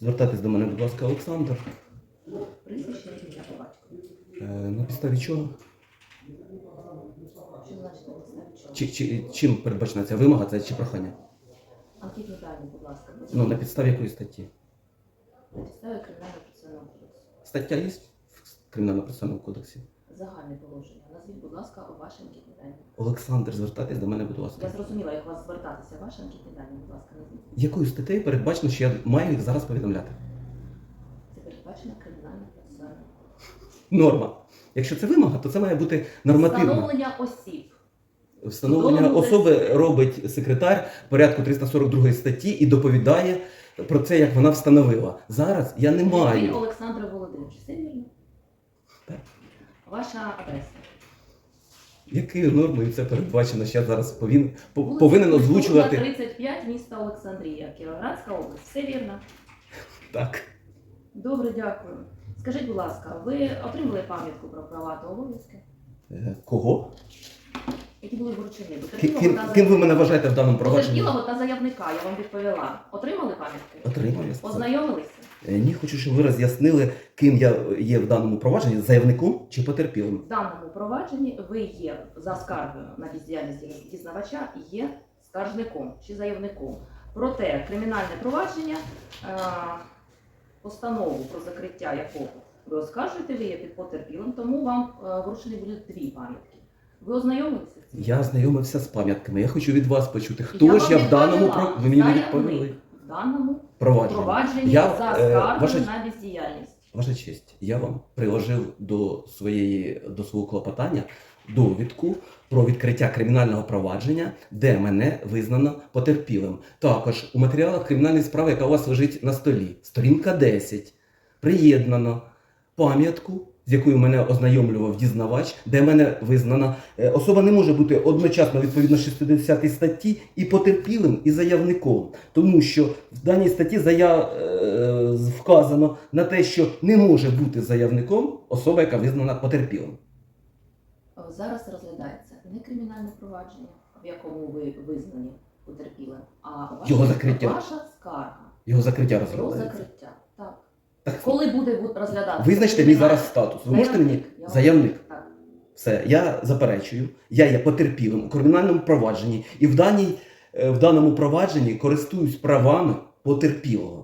Звертайтесь до мене, будь ласка, Олександр. Прізвище ім'я по батьку. Е, На підставі чого? Що значить на підставі чого? Чи, чи, чим передбачена ця вимога, це чи прохання? Анкетні дані, будь ласка. будь Ну, на підставі якої статті? На підставі кримінального процесуального кодексу. Стаття є в Кримінально-процесуальному кодексі? Загальне положення. Назвіть, будь ласка, ваші анкетні дані. Олександр, звертайтесь до мене, будь ласка. Я зрозуміла, як вас звертатися. Ваші анкетні дані, будь ласка, назвіть. Якою статтею передбачено, що я маю їх зараз повідомляти? Це передбачено кримінальним процесуальним. Норма. Якщо це вимога, то це має бути нормативно. Встановлення осіб. Встановлення особи робить секретар порядку 342 статті і доповідає про це, як вона встановила. Зараз я не маю. Олександр Володимирович, все вірно? Так. Ваша адреса. Якою нормою це передбачено, що я зараз повин, по- Вулиця повинен Культурна, озвучувати 35, місто Олександрія, Кіровоградська область. Все вірно. так. Добре, дякую. Скажіть, будь ласка, ви отримали пам'ятку про права та обов'язки, Е, Кого? які були вручені? Ки- Потерпілого Ким, та ким ви мене вважаєте в даному провадженні? Потерпілого та заявника, я вам відповіла. Отримали? Отримав я сказав. Ознайомилися? Е, Ні, хочу, щоб ви роз'яснили, ким я є в даному провадженні, заявником чи потерпілим. В даному провадженні ви є за скаргою на бездіяльність дізнавача, є скаржником чи заявником. Проте кримінальне провадження, е, постанову про закриття якого ви оскаржуєте, ви є під потерпілим, тому вам е, вручені будуть дві пам'ятки. Ви ознайомилися з цим? Я знайомився з пам'ятками. Я хочу від вас почути, Я хто ж я в даному про... Ви мені не відповіли. Даному провадженні Я, за е, скаргою ваша- на бездіяльність. Ваша честь, я вам приложив до своєї до свого клопотання довідку про відкриття кримінального провадження, де мене визнано потерпілим. Також у матеріалах кримінальної справи, яка у вас лежить на столі, сторінка 10, приєднано пам'ятку, з якою мене ознайомлював дізнавач, де мене визнано. е, Особа не може бути одночасно відповідно 60 статті і потерпілим, і заявником, тому що в даній статті зая... е, вказано на те, що не може бути заявником особа, яка визнана потерпілим. Зараз розглядається не кримінальне провадження, в якому ви визнані потерпілим, а ваша, Його закриття. ваша скарга Його закриття розглядається. закриття. Коли буде розглядати, розглядатися? Визначте мій зараз статус. Ви можете мені. Я заявник? Так. Все, я заперечую. Я є потерпілим у кримінальному провадженні і в даній е, в даному провадженні користуюсь правами потерпілого.